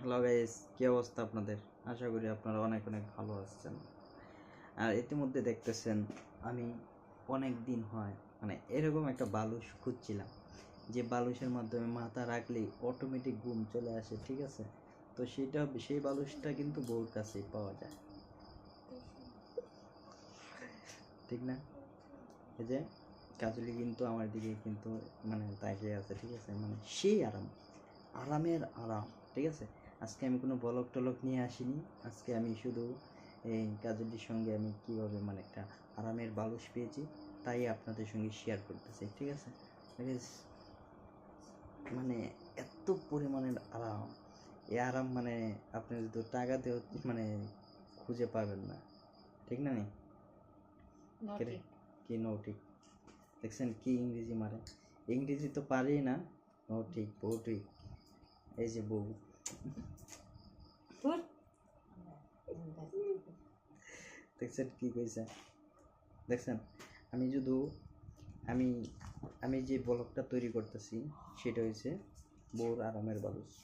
Hello guys কী অবস্থা আপনাদের? আশা করি আপনারা অনেক অনেক ভালো আছেন। আর ইতিমধ্যে দেখতেছেন, আমি অনেক দিন হয় মানে এরকম একটা বালুস খুঁজছিলাম। যে বালুসের মাধ্যমে মাথা রাখলেই অটোমেটিক ঘুম চলে আসে, ঠিক আছে? তো সেটা, সেই বালুসটা কিন্তু বউর কাছেই পাওয়া যায়। ঠিক না? এই যে, কাজলি কিন্তু আমার দিকে কিন্তু মানে তাকিয়ে আছে, ঠিক আছে? মানে সেই আরাম, আরামের আরাম, ঠিক আছে? আজকে আমি কোনো বলক টলক নিয়ে আসিনি। আজকে আমি শুধু এই কাজলির সঙ্গে আমি কীভাবে মানে একটা আরামের বালুস পেয়েছি তাই আপনাদের সঙ্গে শেয়ার করতেছি ঠিক আছে? মানে এত পরিমাণের আরাম। এই আরাম মানে আপনি যদি টাকা দিয়ে মানে খুঁজে পাবেন না ঠিক না নি? কি নো ঠিক দেখছেন কি ইংরেজি মারে? ইংরেজি তো পারেই না নো ঠিক বউ ঠিক এই যে বউ। দেখছেন কি কইছে? দেখছেন, আমি শুধু আমি আমি যে ব্লগটা তৈরি করতেছি, সেটা হয়েছে বউর আরামের বালুস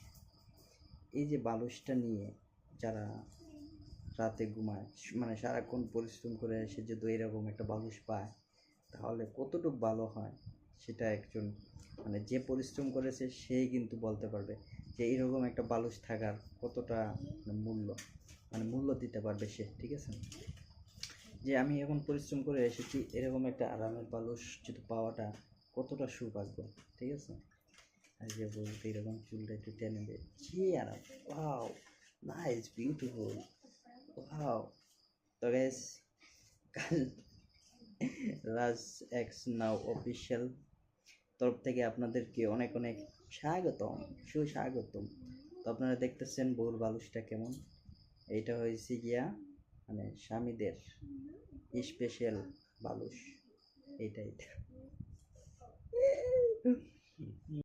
এই যে বালুসটা নিয়ে যারা রাতে ঘুমায় মানে সারাক্ষণ পরিশ্রম করে এসে যদি এরকম একটা বালুস পায়, তাহলে কতটুকু ভালো হয়, সেটা একজন মানে যে পরিশ্রম করেছে, সেই কিন্তু বলতে পারবে। যে এরকম একটা বালুস থাকার কতটা মানে মূল্য? মানে মূল্য দিতে পারবে সে, ঠিক আছে? যে আমি এখন পরিশ্রম করে এসেছি, এরকম একটা আরামের বালুস যদি পাওয়াটা কতটা সৌভাগ্য, ঠিক আছে? আর যে বলতে এরকম চুলটা একটু টেনে দেয় কি আরাম! ওয়াও! Nice beautiful wow! তো গ্যাস কাল রাজ এক্স নাও অফিসিয়াল তরফ থেকে অনেক অনেক স্বাগতম, সুস্বাগতম। তো আপনারা দেখতেছেন বউর বালুসটা কেমন? এইটা হয়েছে গিয়া মানে স্বামীদের স্পেশাল বালুস এইটা এইটা